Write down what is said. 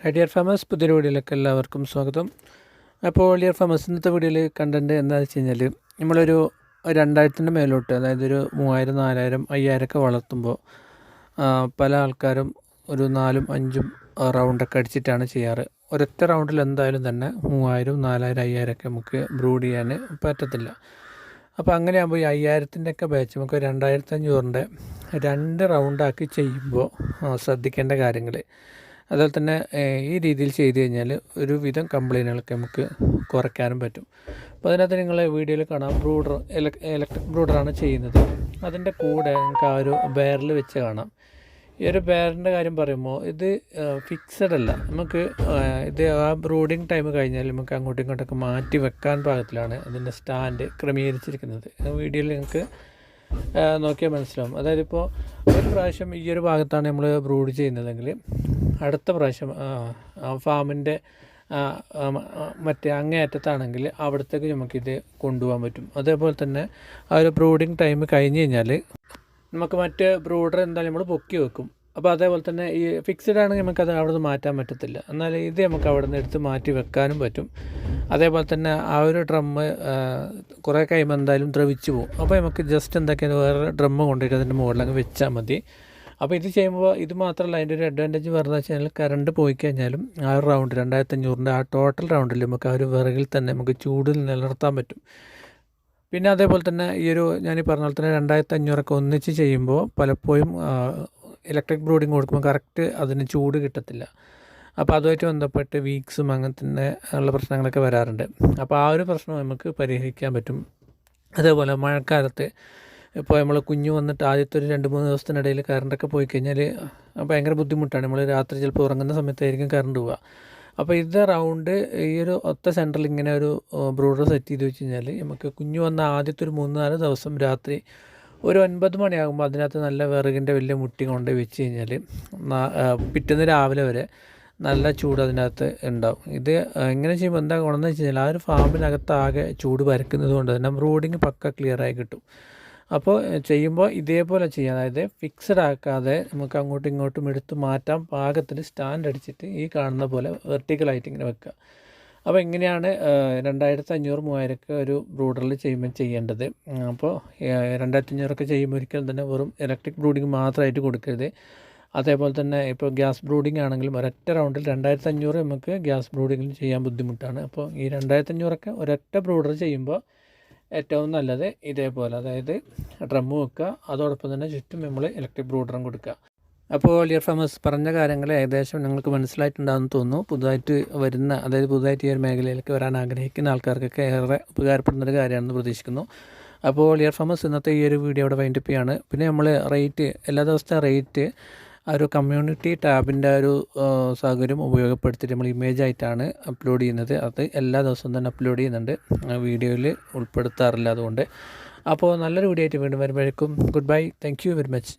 Hi dear farmers പുതിയൊരു വീഡിയോയിലേക്ക് എല്ലാവർക്കും സ്വാഗതം. അപ്പോൾ ഡിയർ ഫാമേഴ്സ് ഇന്നത്തെ വീഡിയോയിൽ കണ്ടന്റ് എന്താണെന്ന് വെച്ച് കഴിഞ്ഞാൽ നമ്മളൊരു രണ്ടായിരത്തിന്റെ മേലോട്ട് അതായത് ഒരു മൂവായിരം നാലായിരം അയ്യായിരമൊക്കെ വളർത്തുമ്പോൾ പല ആൾക്കാരും ഒരു നാലും അഞ്ചും റൗണ്ടൊക്കെ അടിച്ചിട്ടാണ് ചെയ്യാറ്. ഒരൊറ്റ റൗണ്ടിൽ എന്തായാലും തന്നെ മൂവായിരം നാലായിരം അയ്യായിരമൊക്കെ നമുക്ക് ബ്രൂഡ് ചെയ്യാൻ പറ്റത്തില്ല. അപ്പോൾ അങ്ങനെ ആകുമ്പോൾ ഈ അയ്യായിരത്തിന്റെയൊക്കെ ബാച്ച് നമുക്ക് രണ്ടായിരത്തി അഞ്ഞൂറിന്റെ രണ്ട് റൗണ്ടാക്കി ചെയ്യുമ്പോൾ ശ്രദ്ധിക്കേണ്ട കാര്യങ്ങൾ അതുപോലെ തന്നെ ഈ രീതിയിൽ ചെയ്ത് കഴിഞ്ഞാൽ ഒരുവിധം കംപ്ലൈന്റുകളൊക്കെ നമുക്ക് കുറയ്ക്കാനും പറ്റും. അപ്പോൾ അതിനകത്ത് നിങ്ങൾ വീഡിയോയിൽ കാണാം. ബ്രൂഡർ ഇലക്ട്രിക് ബ്രൂഡറാണ് ചെയ്യുന്നത്. അതിന്റെ കൂടെ നമുക്ക് ആ ഒരു ബെയറിൽ വെച്ച് കാണാം. ഈ ഒരു ബെയറിന്റെ കാര്യം പറയുമ്പോൾ ഇത് ഫിക്സഡ് അല്ല. നമുക്ക് ഇത് ആ ബ്രൂഡിങ് ടൈം കഴിഞ്ഞാൽ നമുക്ക് അങ്ങോട്ടും ഇങ്ങോട്ടൊക്കെ മാറ്റി വെക്കാൻ പാകത്തിലാണ് അതിന്റെ സ്റ്റാൻഡ് ക്രമീകരിച്ചിരിക്കുന്നത്. വീഡിയോയിൽ നിങ്ങൾക്ക് നോക്കിയാൽ മനസ്സിലാവും. അതായത് ഇപ്പോൾ ഒരു പ്രാവശ്യം ഈ ഒരു ഭാഗത്താണ് നമ്മൾ ബ്രൂഡ് ചെയ്യുന്നതെങ്കിൽ അടുത്ത പ്രാവശ്യം ഫാമിന്റെ മറ്റേ അങ്ങേയറ്റത്താണെങ്കിൽ അവിടത്തേക്ക് നമുക്കിത് കൊണ്ടുപോകാൻ പറ്റും. അതേപോലെ തന്നെ ആ ഒരു ബ്രൂഡിങ് ടൈം കഴിഞ്ഞ് കഴിഞ്ഞാൽ നമുക്ക് മറ്റ് ബ്രൂഡർ എന്തായാലും നമ്മൾ പൊക്കി വെക്കും. അപ്പോൾ അതേപോലെ തന്നെ ഈ ഫിക്സഡ് ആണെങ്കിൽ നമുക്കത് അവിടെ നിന്ന് മാറ്റാൻ പറ്റത്തില്ല. എന്നാൽ ഇത് നമുക്ക് അവിടെ നിന്ന് എടുത്ത് മാറ്റി വെക്കാനും പറ്റും. അതേപോലെ തന്നെ ആ ഒരു ഡ്രമ്മ് കുറേ കഴിയുമ്പോൾ എന്തായാലും ദ്രവിച്ചു പോകും. അപ്പോൾ നമുക്ക് ജസ്റ്റ് എന്തൊക്കെയാണ് വേറെ ഡ്രമ്മ് കൊണ്ടുപോയിട്ട് അതിന്റെ മുകളിലങ്ങ് വെച്ചാൽ മതി. അപ്പോൾ ഇത് ചെയ്യുമ്പോൾ ഇത് മാത്രമല്ല അതിന്റെ ഒരു അഡ്വാന്റേജ് പറഞ്ഞാൽ വെച്ചാൽ കറണ്ട് പോയി കഴിഞ്ഞാലും ആ ഒരു റൗണ്ട് രണ്ടായിരത്തി അഞ്ഞൂറിന്റെ ആ ടോട്ടൽ റൗണ്ടിൽ നമുക്ക് ആ ഒരു വിറകിൽ തന്നെ നമുക്ക് ചൂടിൽ നിലനിർത്താൻ പറ്റും. പിന്നെ അതേപോലെ തന്നെ ഈ ഒരു ഞാൻ ഈ പറഞ്ഞ പോലെ തന്നെ രണ്ടായിരത്തി അഞ്ഞൂറൊക്കെ ഒന്നിച്ച് ചെയ്യുമ്പോൾ പലപ്പോഴും ഇലക്ട്രിക് ബ്രൂഡിങ് കൊടുക്കുമ്പോൾ കറക്റ്റ് അതിന് ചൂട് കിട്ടത്തില്ല. അപ്പോൾ അതുമായിട്ട് ബന്ധപ്പെട്ട് വീക്സും അങ്ങനെ തന്നെ ഉള്ള പ്രശ്നങ്ങളൊക്കെ വരാറുണ്ട്. അപ്പോൾ ആ ഒരു പ്രശ്നം നമുക്ക് പരിഹരിക്കാൻ പറ്റും. അതേപോലെ മഴക്കാലത്ത് ഇപ്പോൾ നമ്മൾ കുഞ്ഞു വന്നിട്ട് ആദ്യത്തെ ഒരു രണ്ട് മൂന്ന് ദിവസത്തിനിടയിൽ കറണ്ടൊക്കെ പോയി കഴിഞ്ഞാൽ ഭയങ്കര ബുദ്ധിമുട്ടാണ്. നമ്മൾ രാത്രി ചിലപ്പോൾ ഉറങ്ങുന്ന സമയത്തായിരിക്കും കറണ്ട് പോവുക. അപ്പോൾ ഇത് റൗണ്ട് ഈ ഒരു ഒത്ത സെന്ററിൽ ഇങ്ങനെ ഒരു ബ്രൂഡർ സെറ്റ് ചെയ്ത് വെച്ച് കഴിഞ്ഞാൽ നമുക്ക് കുഞ്ഞു വന്ന ആദ്യത്തെ ഒരു മൂന്ന് നാല് ദിവസം രാത്രി ഒരു ഒൻപത് മണിയാകുമ്പോൾ അതിനകത്ത് നല്ല വിറകിന്റെ വലിയ മുട്ടി കൊണ്ട് വെച്ച് കഴിഞ്ഞാൽ പിറ്റേന്ന് രാവിലെ വരെ നല്ല ചൂട് അതിനകത്ത് ഉണ്ടാവും. ഇത് എങ്ങനെ ചെയ്യുമ്പോൾ എന്താ ഗുണമെന്ന് വെച്ച് കഴിഞ്ഞാൽ ആ ഒരു ഫാമിനകത്ത് ആകെ ചൂട് പരക്കുന്നത് കൊണ്ട് തന്നെ ബ്രൂഡിങ് പക്ക ക്ലിയറായി കിട്ടും. അപ്പോൾ ചെയ്യുമ്പോൾ ഇതേപോലെ ചെയ്യുക അതായത് ഫിക്സഡ് ആക്കാതെ നമുക്ക് അങ്ങോട്ടും ഇങ്ങോട്ടും എടുത്ത് മാറ്റാം പാകത്തിൽ സ്റ്റാൻഡ് അടിച്ചിട്ട് ഈ കാണുന്ന പോലെ വെർട്ടിക്കലായിട്ട് ഇങ്ങനെ വെക്കുക. അപ്പോൾ എങ്ങനെയാണ് രണ്ടായിരത്തി അഞ്ഞൂറ് മൂവായിരമൊക്കെ ഒരു ബ്രൂഡറിൽ ചെയ്യുമ്പോൾ ചെയ്യേണ്ടത്? അപ്പോൾ രണ്ടായിരത്തി അഞ്ഞൂറൊക്കെ ചെയ്യുമ്പോൾ ഒരിക്കലും തന്നെ വെറും ഇലക്ട്രിക് ബ്രൂഡിങ് മാത്രമായിട്ട് കൊടുക്കരുത്. അതേപോലെ തന്നെ ഇപ്പോൾ ഗ്യാസ് ബ്രൂഡിംഗ് ആണെങ്കിലും ഒരൊറ്റ റൗണ്ടിൽ രണ്ടായിരത്തി അഞ്ഞൂറ് നമുക്ക് ഗ്യാസ് ബ്രൂഡിങ്ങിൽ ചെയ്യാൻ ബുദ്ധിമുട്ടാണ്. അപ്പോൾ ഈ രണ്ടായിരത്തി അഞ്ഞൂറൊക്കെ ഒരൊറ്റ ബ്രൂഡർ ചെയ്യുമ്പോൾ ഏറ്റവും നല്ലത് ഇതേപോലെ അതായത് ഡ്രമ്മ് വെക്കുക. അതോടൊപ്പം തന്നെ ചുറ്റും നമ്മൾ ഇലക്ട്രിക് ബ്രൂഡറും കൊടുക്കുക. അപ്പോൾ ലിയർ ഫാമസ് പറഞ്ഞ കാര്യങ്ങൾ ഏകദേശം നിങ്ങൾക്ക് മനസ്സിലായിട്ടുണ്ടാകുമെന്ന് തോന്നുന്നു. പുതുതായിട്ട് വരുന്ന അതായത് പുതുതായിട്ട് ഈ ഒരു മേഖലയിലേക്ക് വരാൻ ആഗ്രഹിക്കുന്ന ആൾക്കാർക്കൊക്കെ ഏറെ ഉപകാരപ്പെടുന്ന ഒരു കാര്യമാണെന്ന് പ്രതീക്ഷിക്കുന്നു. അപ്പോൾ ലിയർ ഫാമസ് ഇന്നത്തെ ഈ ഒരു വീഡിയോ അവിടെ വൈൻഡപ്പ് ചെയ്യാണ്. പിന്നെ നമ്മൾ റേറ്റ് എല്ലാ ദിവസത്തെ റേറ്റ് ആ ഒരു കമ്മ്യൂണിറ്റി ടാബിന്റെ ഒരു സൗകര്യം ഉപയോഗപ്പെടുത്തിയിട്ട് നമ്മൾ ഇമേജ് ആയിട്ടാണ് അപ്ലോഡ് ചെയ്യുന്നത്. അത് എല്ലാ ദിവസവും തന്നെ അപ്ലോഡ് ചെയ്യുന്നുണ്ട്. വീഡിയോയിൽ ഉൾപ്പെടുത്താറില്ല അതുകൊണ്ട്. അപ്പോൾ നല്ലൊരു വീഡിയോ ആയിട്ട് വീണ്ടും വരുമ്പോഴേക്കും goodbye thank you very much